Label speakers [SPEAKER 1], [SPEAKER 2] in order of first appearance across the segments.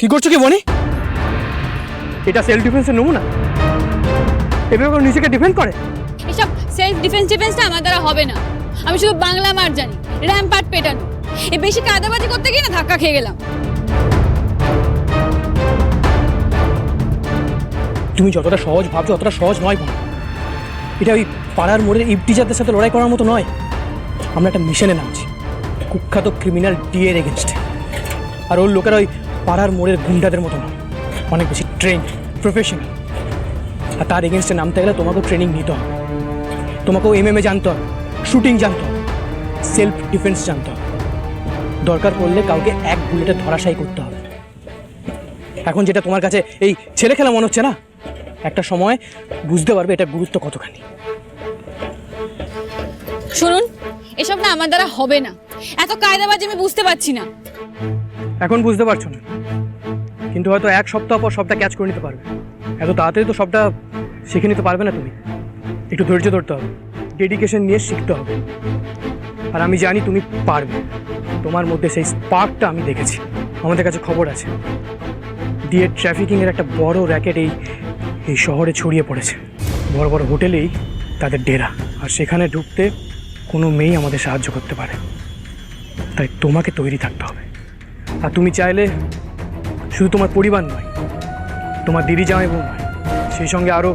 [SPEAKER 1] কি করছ কি বনি? এটা সেলফ ডিফেন্সের নমুনা। এভাবে করে নিজেকে ডিফেন্ড করে?
[SPEAKER 2] এসব সেলফ ডিফেন্স ডিফেন্সটা আমার দ্বারা হবে না। আমি শুধু বাংলা মার জানি র্যাম্পার্ট পেটানো। এই বেশি কাদাবাজি করতে গিয়ে না ধাক্কা খেয়ে গেলাম।
[SPEAKER 1] তুমি যতটা সহজ ভাবছ অতটা সহজ নয় বোন। এটা ওই পাড়ার মোড়ের ইপটিজারদের সাথে লড়াই করার মতো নয়। আমরা একটা মিশনে নামছি। কুখ্যাত ক্রিমিনাল ডিএর এগেনস্টে আর ওর লোকেরা ওই পাড়ার মোড়ের গুন্ডাদের মতো নয় অনেক বেশি ট্রেন প্রফেশনাল আর তার এগেনস্টে নামতে গেলে তোমাকেও ট্রেনিং নিতে হবে। তোমাকেও এমএমএ জানতে হবে শুটিং জানতে হবে সেলফ ডিফেন্স জানতে হবে। দরকার পড়লে কাউকে এক বুলেটে ধরাশায়ী করতে হবে। এখন যেটা তোমার কাছে এই ছেলে খেলা মনে হচ্ছে না? একটা সময় বুঝতে পারবে এটা গুরুত্ব কতখানি।
[SPEAKER 2] শুনুন, এসব না আমার দ্বারা হবে না। এত কায়দাবাজি আমি বুঝতে পারছি না।
[SPEAKER 1] এখন বুঝতে পারছ না। কিন্তু হয়তো এক সপ্তাহ পর সবটা ক্যাচ করে নিতে পারবে। এত তাড়াতাড়ি তো সবটা শিখে নিতে পারবে না তুমি। একটু ধৈর্য ধরতে হবে। ডেডিকেশন নিয়ে শিখতে হবে। আর আমি জানি তুমি পারবে। তোমার মধ্যে সেই স্পার্কটা আমি দেখেছি। আমাদের কাছে খবর আছে। দিয়ে ট্রাফিকিংয়ের একটা বড় র্যাকেট এই এই শহরে ছড়িয়ে পড়েছে। বড় বড় হোটেলেই তাদের ডেরা। আর সেখানে ঢুকতে কোনো মেয়েই আমাদের সাহায্য করতে পারে। তাই তোমাকে তৈরি থাকতে হবে। আর তুমি চাইলে শুধু তোমার পরিবার নয়, তোমার দিদি জামাই বোন নয়, সেই সঙ্গে আরও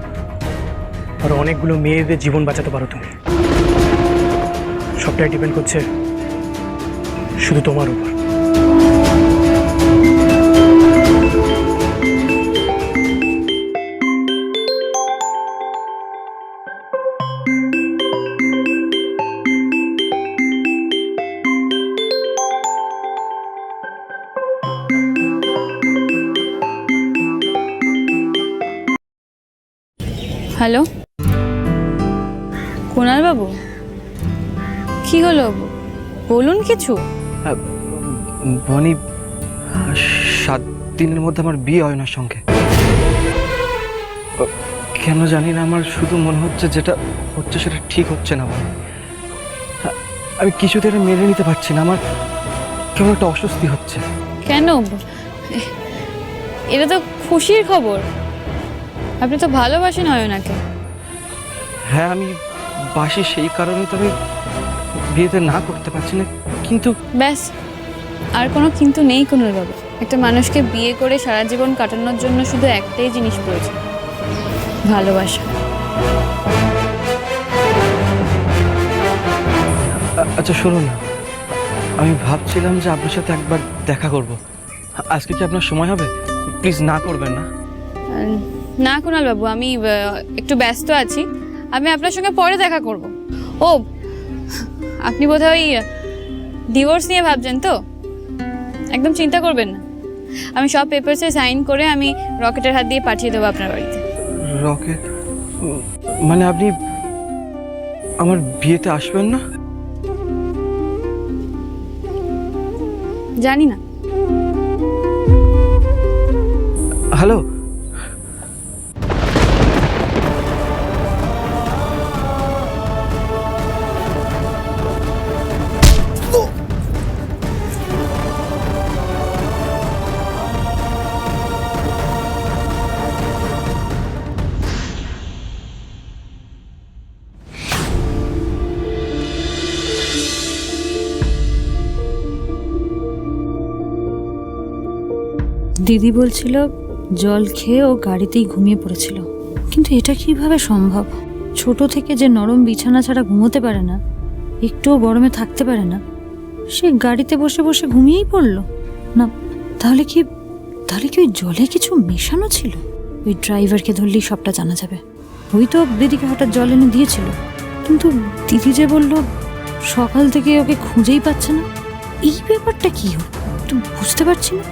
[SPEAKER 1] আরও অনেকগুলো মেয়েদের জীবন বাঁচাতে পারো তুমি। সবটাই ডিপেন্ড করছে শুধু তোমার উপর।
[SPEAKER 2] হ্যালো? বাবু কি হলো? বলুন কিছু।
[SPEAKER 3] বনি সাত দিনের মধ্যে আমার বিয়ে হয় না সঙ্গে। কেন জানি না আমার শুধু মনে হচ্ছে যেটা হচ্ছে সেটা ঠিক হচ্ছে না বনি আমি কিছুতে এটা মেনে নিতে পারছি না আমার কেমন একটা অস্বস্তি হচ্ছে।
[SPEAKER 2] কেন? এটা তো খুশির খবর। আপনি তো ভালোবাসেন হয় ওনাকে
[SPEAKER 3] হ্যাঁ আমি বাসি সেই কারণে তো আমি বিয়েতে না করতে পারছি না কিন্তু
[SPEAKER 2] ব্যাস আর কোনো কিন্তু নেই কোনো বাবু একটা মানুষকে বিয়ে করে সারা জীবন কাটানোর জন্য শুধু একটাই জিনিস প্রয়োজন ভালোবাসা।
[SPEAKER 3] আচ্ছা শুনুন না আমি ভাবছিলাম যে আপনার সাথে একবার দেখা করব। আজকে কি আপনার সময় হবে? প্লিজ না করবেন না।
[SPEAKER 2] না কুণাল বাবু আমি একটু ব্যস্ত আছি। আমি আপনার সঙ্গে পরে দেখা করব। ও আপনি বোধহয় ওই ডিভোর্স নিয়ে ভাবছেন তো? একদম চিন্তা করবেন না। আমি সব পেপারসে সাইন করে আমি রকেটের হাত দিয়ে পাঠিয়ে দেবো আপনার বাড়িতে।
[SPEAKER 3] রকেট? মানে আপনি আমার বিয়েতে আসবেন না?
[SPEAKER 2] জানি না।
[SPEAKER 3] হ্যালো?
[SPEAKER 4] দিদি বলছিল, জল খেয়ে ও গাড়িতেই ঘুমিয়ে পড়েছিল। কিন্তু এটা কীভাবে সম্ভব? ছোট থেকে যে নরম বিছানা ছাড়া ঘুমোতে পারে না, একটুও গরমে থাকতে পারে না, সে গাড়িতে বসে বসে ঘুমিয়েই পড়ল। না, তাহলে কি তাহলে কি ওই জলে কিছু মেশানো ছিল? ওই ড্রাইভারকে ধরলেই সবটা জানা যাবে। ওই তো দিদিকে হঠাৎ জল এনে দিয়েছিল। কিন্তু দিদি যে বলল, সকাল থেকে ওকে খুঁজেই পাচ্ছে না। এই ব্যাপারটা কি হোক বুঝতে পারছি না।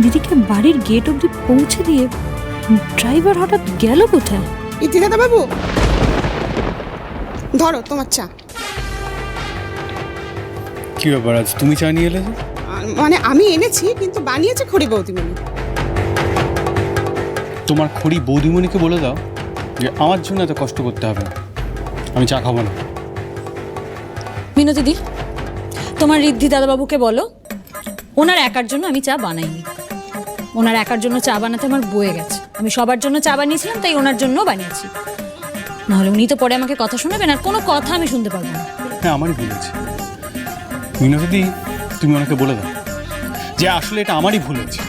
[SPEAKER 4] দিদিকে বাড়ির গেট অবধি পৌঁছে দিয়ে ড্রাইভার হঠাৎ গেল কোথায়?
[SPEAKER 5] ইতিদাদা বাবু! ধরো তোমার চা।
[SPEAKER 6] কি ব্যাপার আজ? তুমি চা নিয়ে এলে যে?
[SPEAKER 5] মানে আমি এনেছি কিন্তু বানিয়েছে খড়ি বৌদিমণি।
[SPEAKER 6] তোমার খড়ি বৌদিমণিকে বলে দাও যে আমার জন্য এত কষ্ট করতে হবে। না আমি চা খাব না।
[SPEAKER 7] মিনতিদি তোমার ঋদ্ধি দাদাবাবুকে বলো ওনার একার জন্য আমি চা বানাইনি।
[SPEAKER 4] ওনার একার জন্য চা বানাতে আমার বয়ে গেছে। আমি সবার জন্য চা বানিয়েছিলাম তাই ওনার জন্য বানিয়েছি। নাহলে উনি তো পরে আমাকে কথা শোনাবেন আর কোনো কথা আমি শুনতে পারব না।
[SPEAKER 6] হ্যাঁ আমারই ভুল হয়েছে। মিনতি তুমি ওনাকে বলে দাও যে আসলে এটা আমারই ভুল হয়েছে।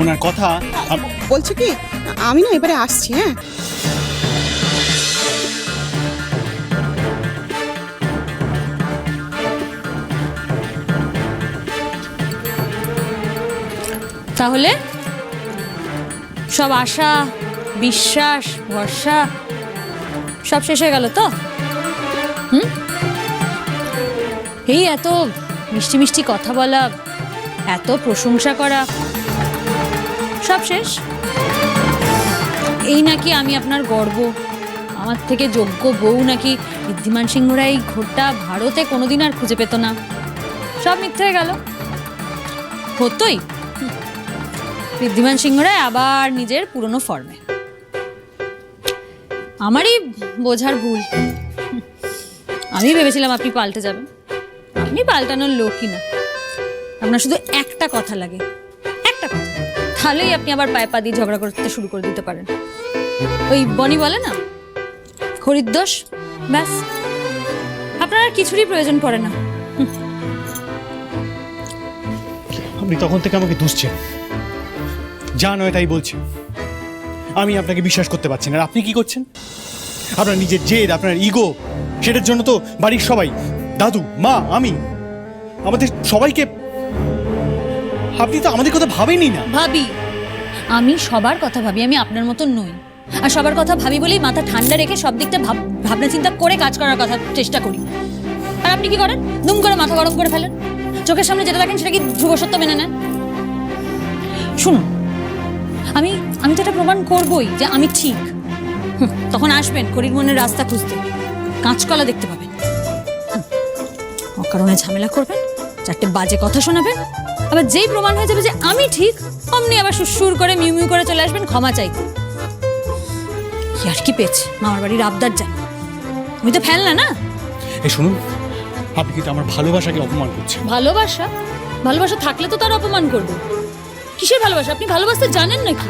[SPEAKER 6] ওনার কথা বলছে
[SPEAKER 5] বলছি কি আমি না এবারে আসছি হ্যাঁ?
[SPEAKER 4] তাহলে? সব আশা, বিশ্বাস, ভরসা সব শেষ হয়ে গেল তো? হুম? এই এত মিষ্টি মিষ্টি কথা বলা, এত প্রশংসা করা সব শেষ? এই নাকি আমি আপনার গর্ব, আমার থেকে যোগ্য বউ নাকি ঋদ্ধিমান সিংহরা এই ঘোরটা ভারতে কোনোদিন আর খুঁজে পেত না। সব মিথ্যে হয়ে গেল। হতোই। ঋদ্ধিমান সিংহ রায় আবার নিজের পুরনো ফর্মে আমারই বোঝার ভুল। আমি ভেবেছিলাম আপনি পাল্টে যাবেন। আপনি পাল্টানোর লোকই না। আপনার শুধু একটা কথা লাগে। একটা কথা। তাহলেই আপনি আবার পায়ে পা দিয়ে ঝগড়া করতে শুরু করে দিতে পারেন। ওই বনি বলে না? হরিদ্দোষ ব্যাস। আপনার আর কিছুরই প্রয়োজন পড়ে না।
[SPEAKER 6] আপনি তখন থেকে আমাকে দুষছেন। যা নয় তাই বলছেন আমি আপনাকে বিশ্বাস করতে পারছি না। আর আপনি কি করছেন? আপনার নিজের জেদ, আপনার ইগো, সেটার জন্য তো বাড়ির সবাই, দাদু, মা, আমি, আমাদের সবাইকে আপনি তো আমাদের কথা ভাবেনই না।
[SPEAKER 4] ভাবি, আমি সবার কথা ভাবি, আমি আপনার মতন নই। আর সবার কথা ভাবি বলেই মাথা ঠান্ডা রেখে সব দিকটা ভাব, ভাবনা চিন্তা করে কাজ করার কথা চেষ্টা করি। আর আপনি কি করেন? দুম করে মাথা গরম করে ফেলেন। চোখের সামনে যেটা দেখেন সেটা কি ধ্রুব সত্য মেনে নেন? শুনুন আমি আমি তো এটা প্রমাণ করবই যে আমি ঠিক। তখন আসবেন করির মনের রাস্তা খুঁজতে। কাঁচকলা দেখতে পাবেন। অকারণে ঝামেলা করবেন চারটে বাজে কথা শোনাবেন আবার যেই প্রমাণ হয়ে যাবে যে আমি ঠিক অমনি আবার সুর করে মিউ মিউ করে চলে আসবেন ক্ষমা চাইতে। কি আর কি পেয়েছে? মামার বাড়ির আবদার জানি। আমি তো ফেলনা না?
[SPEAKER 6] এই শুনুন আপনি কিন্তু আমার ভালোবাসাকে অপমান করছেন।
[SPEAKER 4] ভালোবাসা? ভালোবাসা থাকলে তো তার অপমান করব। কিসের ভালোবাসা? আপনি ভালোবাসতে জানেন নাকি?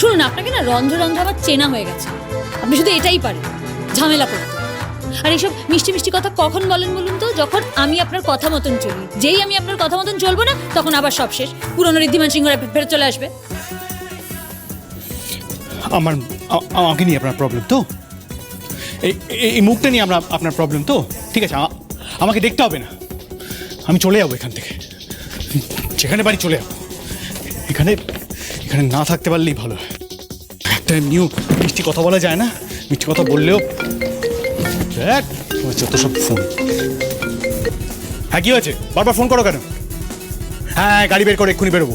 [SPEAKER 4] শুনুন, আপনাকে না রন্ধ্র রন্ধ্র আমার চেনা হয়ে গেছে। আপনি শুধু এটাই পারেন, ঝামেলা করতে। আর এইসব মিষ্টি মিষ্টি কথা কখন বলেন বলুন তো? যখন আমি আপনার কথা মতন চলি। যেই আমি আপনার কথা মতন চলবো না, তখন আবার সব শেষ। পুরনো ঋদ্ধিমান সিংহরা ফেরত চলে আসবে।
[SPEAKER 6] আমার আমাকে নিয়ে আপনার প্রবলেম তো? এই মুখটা নিয়ে আমরা আপনার প্রবলেম তো? ঠিক আছে আমাকে দেখতে হবে না। আমি চলে যাব এখান থেকে। যেখানে বাড়ি চলে যাব। এখানে এখানে না থাকতে পারলেই ভালো। একটা নিউ মিষ্টি কথা বলা যায় না? মিষ্টি কথা বললেও দেখ যত সব ফোন হ্যাঁ কি হয়েছে? বারবার ফোন করো কেন? হ্যাঁ গাড়ি বের করে এক্ষুনি বেরোবো।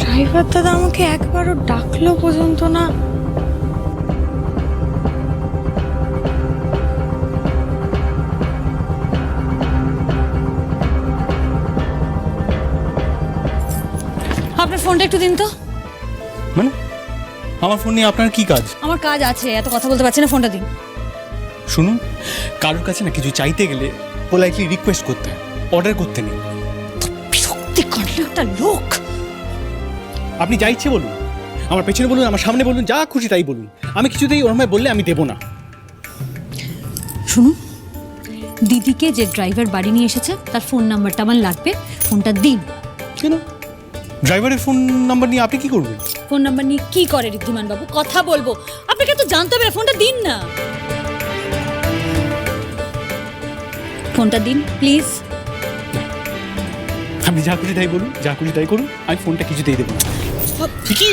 [SPEAKER 7] ড্রাইভার দাদা আমাকে একবারও ডাকলো পর্যন্ত না।
[SPEAKER 4] আপনার ফোনটা একটু দিন তো।
[SPEAKER 6] মানে? আমার ফোন নিয়ে আপনার কি কাজ?
[SPEAKER 4] আমার কাজ আছে এত কথা বলতে পারছি না ফোনটা দিন।
[SPEAKER 6] শুনুন কারোর কাছে না কিছু চাইতে গেলে পোলাইটলি রিকোয়েস্ট করতে হয় অর্ডার করতে নেই।
[SPEAKER 4] বিরক্তি করলে একটা লোক।
[SPEAKER 6] আপনি যা ইচ্ছে বলুন আমার পেছনে বলুন আমার সামনে বলুন যা খুশি তাই বলুন। আমি কিছুতেই ওরমায় বললে আমি দেবো না।
[SPEAKER 4] শুনুন দিদিকে যে ড্রাইভার বাড়ি নিয়ে এসেছে তার ফোন নাম্বারটা আমার লাগবে ফোনটা দিন।
[SPEAKER 6] কেন? ড্রাইভারের ফোন নাম্বার নিয়ে আপনি কি করবেন?
[SPEAKER 4] ফোন নাম্বার নিয়ে কি করে ঋদ্ধিমান বাবু? কথা বলব। আপনাকে তো জানতে হবে ফোনটা দিন না। ফোনটা দিন প্লিজ।
[SPEAKER 6] আপনি যা খুশি তাই বলুন যা খুশি তাই করুন আমি ফোনটা কিছুতেই দেবো না। কি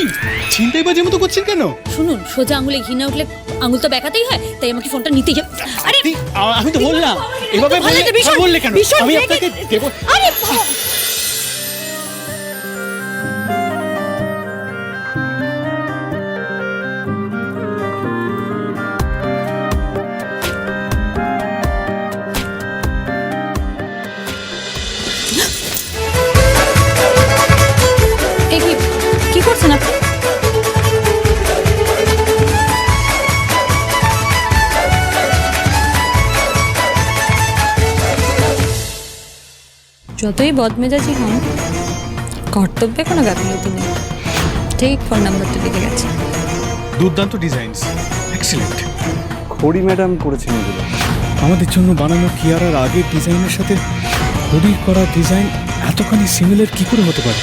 [SPEAKER 6] চিন্তাই বাজে মতো করছেন কেন?
[SPEAKER 4] শুনুন সোজা আঙুলে ঘি না উঠলে আঙুল তো বেঁকাতেই হয় তাই আমাকে ফোনটা নিতেই হবে। আরে
[SPEAKER 6] আমি তো বললাম এভাবে বললে কেন? আমি আপনাকে দেবো।
[SPEAKER 4] আরে যতই বদমেজাজি হন কর্তব্যে কোনো গাফিলতি নেই। ঠিক ফোন নাম্বারটা লিখে গেছে।
[SPEAKER 6] দুর্দান্ত ডিজাইনস এক্সিলেন্ট
[SPEAKER 3] খড়ি ম্যাডাম করেছেন এগুলো
[SPEAKER 6] আমাদের জন্য বানানো কিয়ারার আগের ডিজাইনের সাথে হরির করা ডিজাইন এতখানি সিমিলার কি করে হতে পারে?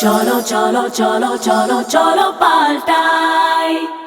[SPEAKER 8] cholo cholo cholo cholo cholo paltai